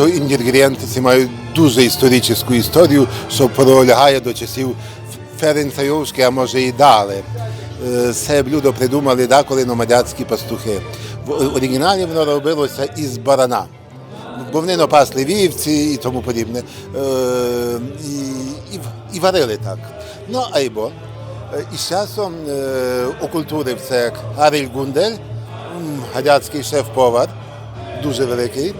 то інгредієнти мають дуже історичну історію, що пролягає до часів Ференца Йовшки, а може і далі. Е, Це блюдо придумали деколи номадяцькі пастухи. В оригіналі воно робилося із барана. Бо вони напасли вівці і тому подібне. Е, і, і, і варили так. Ну, айбо. Е, І з часом окультурив це Аріль Гундель, гадяцький шеф-повар, дуже великий.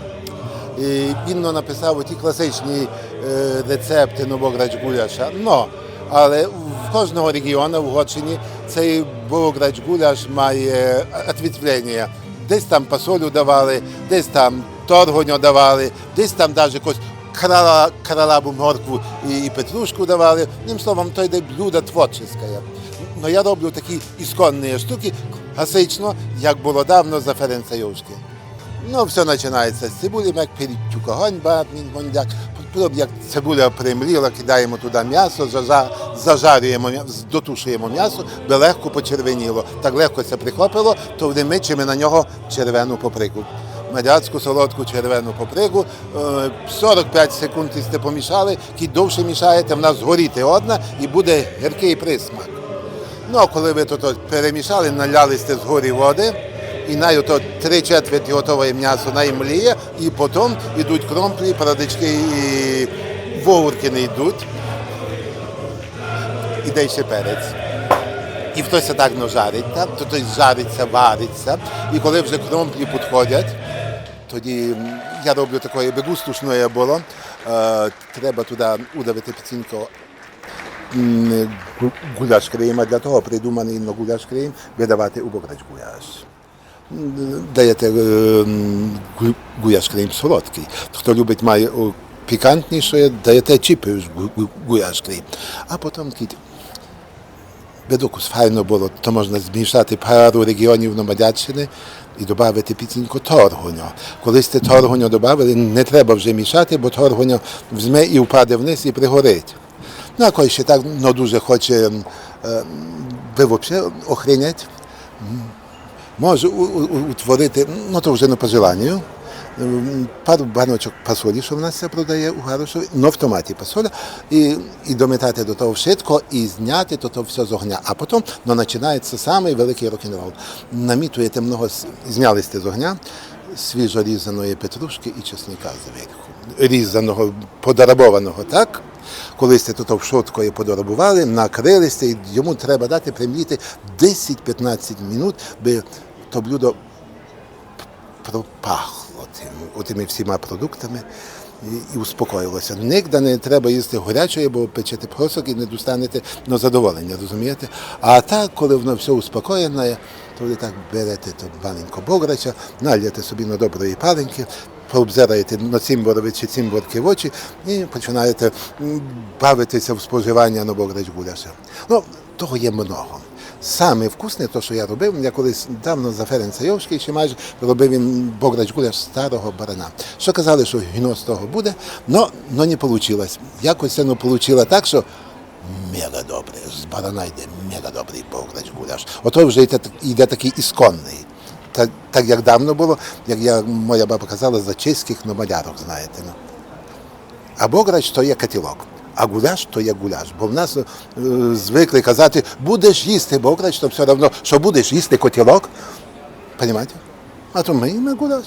Він ну, написав ті класичні е, рецепти новограч гуляша. Но, але в кожного регіону в Угорщині цей бограч гуляш має відвлення. Десь там пасолю давали, десь там торгоню давали, десь там навіть якось крала, кралабу моркву і, петрушку давали. Одним словом, то йде блюдо творче. Ну я роблю такі ісконні штуки класично, як було давно за Ференца Йовшки. Ну, все починається з цибулі, як передтюк огонь, батмін, гондяк. Як цибуля примріла, кидаємо туди м'ясо, зажарюємо, дотушуємо м'ясо, би легко почервоніло. Так легко це прихопило, то вони мичимо на нього червону паприку. Мадяцьку солодку червону паприку. Е, 45 секунд сте помішали, кіть довше мішаєте, в нас згоріти одна і буде гіркий присмак. Ну, а коли ви тут перемішали, наляли сте згорі води, і на то три четверті готове м'ясо на мліє, і потім йдуть кромплі, парадички і вовурки не йдуть. Іде ще перець. І хтось так ну, так? то той жариться, вариться. І коли вже кромплі підходять, тоді я роблю таке, аби густушне було. Е, треба туди удавити піцінко гуляш крем, а для того придуманий на гуляш крем видавати у бограч гуляш. Даєте е, м, гу- гуляш крем солодкий. Хто любить має пікантніше, даєте чіпи гу- гу- гуляш крем. А потім кіт. Файно було, то можна змішати пару регіонів Номадяччини і додати піцінько торгоню. Коли сте торгоню додали, не треба вже мішати, бо торгоню взме і впаде вниз і пригорить. Ну, а коли ще так ну, дуже хоче е, ви взагалі охренять, може утворити, ну то вже не по желанню, пару баночок пасолі, що в нас це продає у Гарошові, но в томаті пасоля, і, і дометати до того швидко, і зняти то, то все з огня. А потім ну, починається самий великий рок-н-рол. Намітуєте много, зняли з огня, свіжо різаної петрушки і чесника зверху. Різаного, подарабованого, так? Коли сте тут шоткою подорабували, накрили сте, і йому треба дати примліти 10-15 минут, би то блюдо пропахло тим, тими всіма продуктами і, і успокоїлося. Нігде не треба їсти гарячої, бо печете просок і не достанете на задоволення, розумієте? А так, коли воно все успокоєне, то ви так берете то маленько бограча, нальєте собі на доброї паленьки, пообзираєте на цимборови чи цимборки в очі і починаєте бавитися в споживання на бограч гуляша. Ну, того є много. Саме вкусне, то, що я робив, я колись давно за Ференца Йовшки, ще майже робив він бограч гуляш старого барана. Що казали, що гіно з того буде, но, но не вийшло. Якось це вийшло так, що мега добре. З барана йде мега добрий бограч гуляш. Ото вже йде, йде такий ісконний. Так, так як давно було, як я, моя баба казала, за чеських номадярок, знаєте. Ну. А бограч то є котілок, а гуляш то є гуляш. Бо в нас е, звикли казати, будеш їсти бо то все одно, що будеш їсти котілок. Понимаєте? А то ми їмо гуляш.